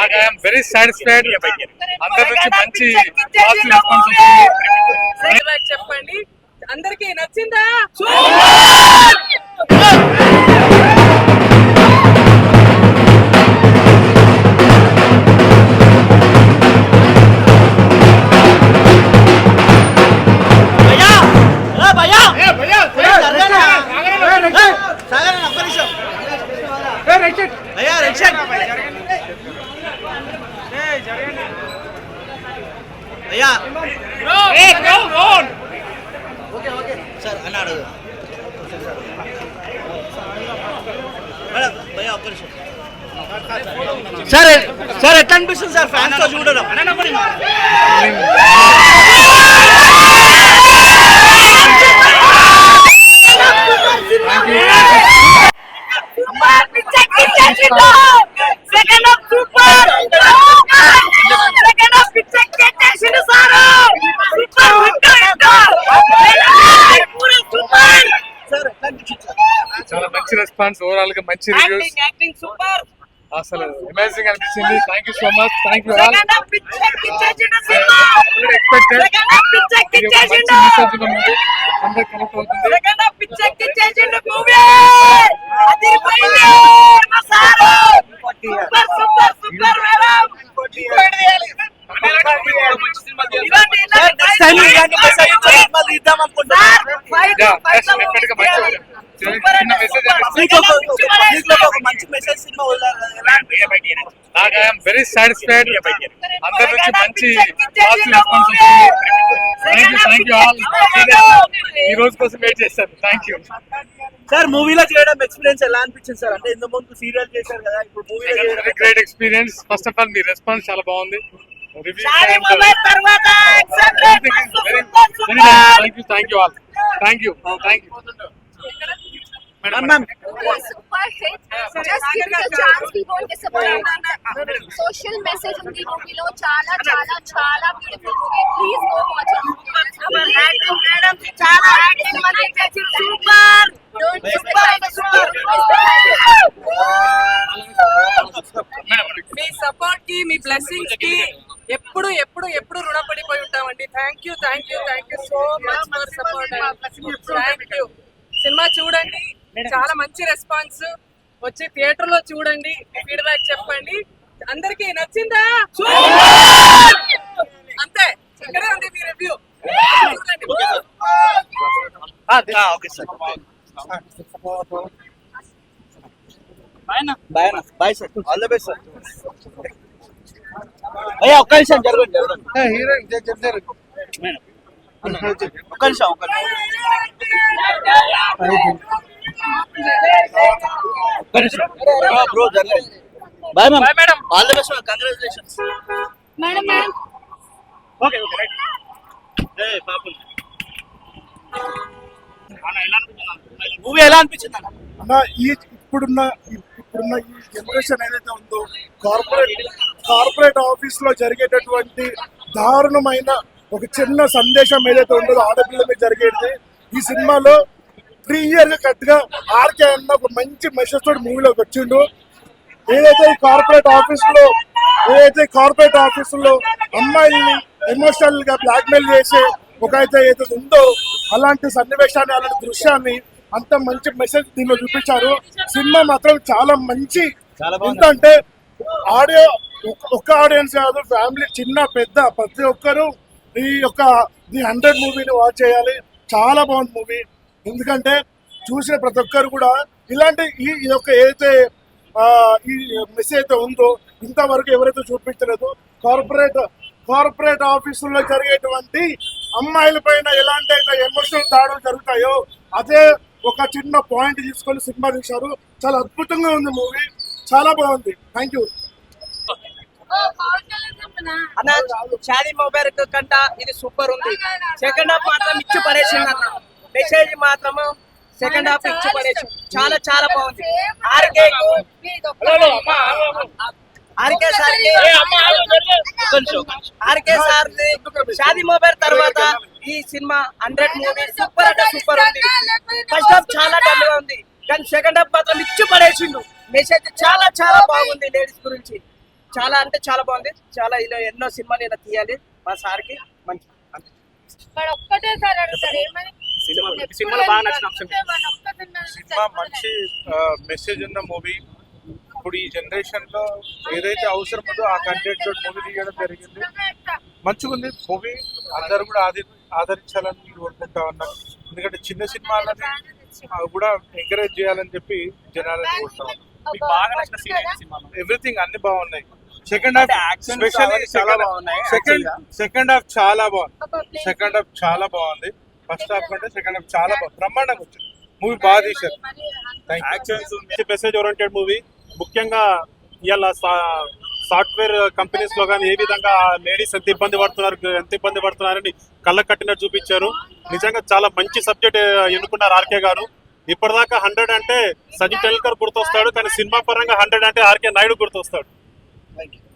నాకు I'm very satisfied అందరి నుంచి మంచి చెప్పండి. అందరికి నచ్చిందా. భయ్యా! రక్షణ్ భయ్యా ఓకే ఓకే. సార్ అన్నాడు మేడం భయ్యా ఒక్క నిమిషం. సార్ సార్ ఎట్లా అనిపిస్తుంది సార్ ఫ్యాన్స్తో చూడడం? సూపర్ సూపర్ సెకండ్ హాఫ్ పిచ్చెక్కిచ్చేసిండు సారు సూపర్ హిట్ హిట్ పూర సూపర్ సార్ ఎట్లా అనిపించింది సార్ చాలా మంచి రెస్పాన్స్ ఓవరాల్గా మంచి రివ్యూస్ యాక్టింగ్ యాక్టింగ్ సూపర్ అసలు అమేజింగ్ అనిపించింది. Thank you so much thank you all expected connect అవుతుంది. ఇలాంటి ఇలాంటి ఇద్దాం నాకు ఐఎమ్ వెరీ సాటిస్ఫైడ్ అందరి నుంచి మంచి థ్యాంక్ యూ ఆల్ ఈ రోజు కోసం వెయిట్ చేస్తాను థ్యాంక్ యూ సార్ మూవీలో చేయడం ఎక్స్పీరియన్స్ ఎలా అనిపించింది సార్ అంటే ఇంత ముందు సీరియల్ చేశారు కదా ఇప్పుడు చేయడం great experience first of all me response చాలా బాగుంది thank you thank you thank you thank you ma'am ma'am super hit. Just give it a chance. We won't disappoint. Social message ఉంది మూవీలో చాలా చాలా చాలా beautiful movie please go watch super acting madam చాలా acting మంది చేసి super super super మీ సపోర్ట్కి మీ బ్లెస్సింగ్స్కి ఎప్పుడు ఎప్పుడు ఎప్పుడు రుణపడిపోయి ఉంటామండి. Thank you thank you thank you so much for support thank you cinema చూడండి. చాలా మంచి రెస్పాన్స్. వచ్చి థియేటర్లో చూడండి ఫీడ్బ్యాక్ చెప్పండి. అందరికి నచ్చిందా? అంతే. ఇక్కడే ఉంది మీ రివ్యూ ఓకే సార్. బాయ్ అన్న. Bye sir. All the best sir అయ్యా ఒక్క నిమిషం జరగండి ఒక్క నిమిషం ఒక్క నిమిషం. Bro bye ma'am all best congratulations madam madam okay okay right ఏ పాపం మూవీ ఎలా అనిపించింది అన్న ఈ ఇప్పుడున్న ఇప్పుడున్న ఈ జనరేషన్ ఏదైతే ఉందో కార్పొరేట్ కార్పొరేట్ ఆఫీస్లో జరిగేటటువంటి దారుణమైన ఒక చిన్న సందేశం ఏదైతే ఉందో ఆడపిల్ల మీద జరిగేది ఈ సినిమాలో త్రీ ఇయర్ కట్గా ఆర్కే అన్న ఒక మంచి మెసేజ్ తోటి మూవీలోకి వచ్చిండు. ఏదైతే ఈ కార్పొరేట్ ఆఫీస్లో ఏదైతే కార్పొరేట్ ఆఫీస్లో అమ్మాయిల్ని ఎమోషనల్గా బ్లాక్ మెయిల్ చేసే ఒక అయితే ఏదైతే ఉందో అలాంటి సన్నివేశాన్ని అలాంటి దృశ్యాన్ని అంత మంచి మెసేజ్ దీనిలో చూపించారు. సినిమా మాత్రం చాలా మంచి. ఎందుకంటే ఆడియో ఒక్క ఆడియన్స్ కాదు ఫ్యామిలీ చిన్న పెద్ద ప్రతి ఒక్కరు ఈ యొక్క ది హండ్రెడ్ మూవీని వాచ్ చేయాలి. చాలా బాగుంది మూవీ. ఎందుకంటే చూసిన ప్రతి ఒక్కరు కూడా ఇలాంటి ఈ యొక్క ఏదైతే ఆ, ఈ మెసేజ్ అయితే ఉందో ఇంతవరకు ఎవరైతే చూపించలేదు కార్పొరేట్ కార్పొరేట్ ఆఫీసుల్లో జరిగేటువంటి అమ్మాయిల పైన ఎలాంటి అయితే ఎమోషనల్ దాడులు జరుగుతాయో అదే ఒక చిన్న పాయింట్ తీసుకొని సినిమా తీశారు. చాలా అద్భుతంగా ఉంది మూవీ చాలా బాగుంది. థ్యాంక్ యూ అన్న షాదీ మొబైల్ కంట ఇది సూపర్ ఉంది. సెకండ్ హాఫ్ మాత్రం ఇచ్చి పడేసింది అన్న. మెసేజ్ మాత్రం సెకండ్ హాఫ్ ఇచ్చి పడేసి చాలా చాలా బాగుంది. RK RK sir RK sir Shaadi mobile తర్వాత ఈ సినిమా హండ్రెడ్ మూవీ సూపర్ అంటే సూపర్ ఉంది. ఫస్ట్ హాఫ్ చాలా డల్గా ఉంది. కానీ సెకండ్ హాఫ్ మాత్రం ఇచ్చి పడేసిండు. మెసేజ్ చాలా చాలా బాగుంది లేడీస్ గురించి. చాలా అంటే చాలా బాగుంది. చాలా ఇలా ఎన్నో సినిమాలు ఇలా తీయాలి మా సార్కి. మంచి వాడు ఏమని సినిమా మంచి మెసేజ్ ఉన్న మూవీ ఇప్పుడు ఈ జనరేషన్లో ఏదైతే అవసరం ఉందో ఆ కంటెంట్ తోటి మూవీ తీయడం జరిగింది. మంచిగా ఉంది మూవీ అందరు కూడా ఆది ఆదరించాలని కోరుకుంటా ఉన్నాం. ఎందుకంటే చిన్న సినిమాలని కూడా ఎంకరేజ్ చేయాలని చెప్పి జనాలని కోరుతాం మీకు బాగా నచ్చిన ఎవ్రీథింగ్ అన్ని బాగున్నాయి. సెకండ్ హాఫ్ స్పెషల్లీ చాలా- చాలా బాగున్నాయి, సెకండ్ సెకండ్ హాఫ్ చాలా బాగుంది. సెకండ్ హాఫ్ చాలా బాగుంది. ఫస్ట్ హాఫ్ కంటే సెకండ్ హాఫ్ చాలా బాగుంది. బ్రహ్మాండంగా వచ్చింది. మూవీ బాగా తీశారు. యాక్షన్స్ మెసేజ్ ఓరియంటెడ్ మూవీ ముఖ్యంగా ఇవాళ సాఫ్ట్వేర్ కంపెనీస్లో కానీ ఏ విధంగా లేడీస్ ఎంత ఇబ్బంది పడుతున్నారు ఎంత ఇబ్బంది పడుతున్నారని కళ్ళ కట్టినట్టు చూపించారు. నిజంగా చాలా మంచి సబ్జెక్ట్ ఎన్నుకున్నారు ఆర్కే గారు. ఇప్పటిదాకా హండ్రెడ్ అంటే సచిన్ టెండూల్కర్ గుర్తొస్తాడు కానీ సినిమా పరంగా హండ్రెడ్ అంటే ఆర్కే నాయుడు గుర్తొస్తాడు. Thank you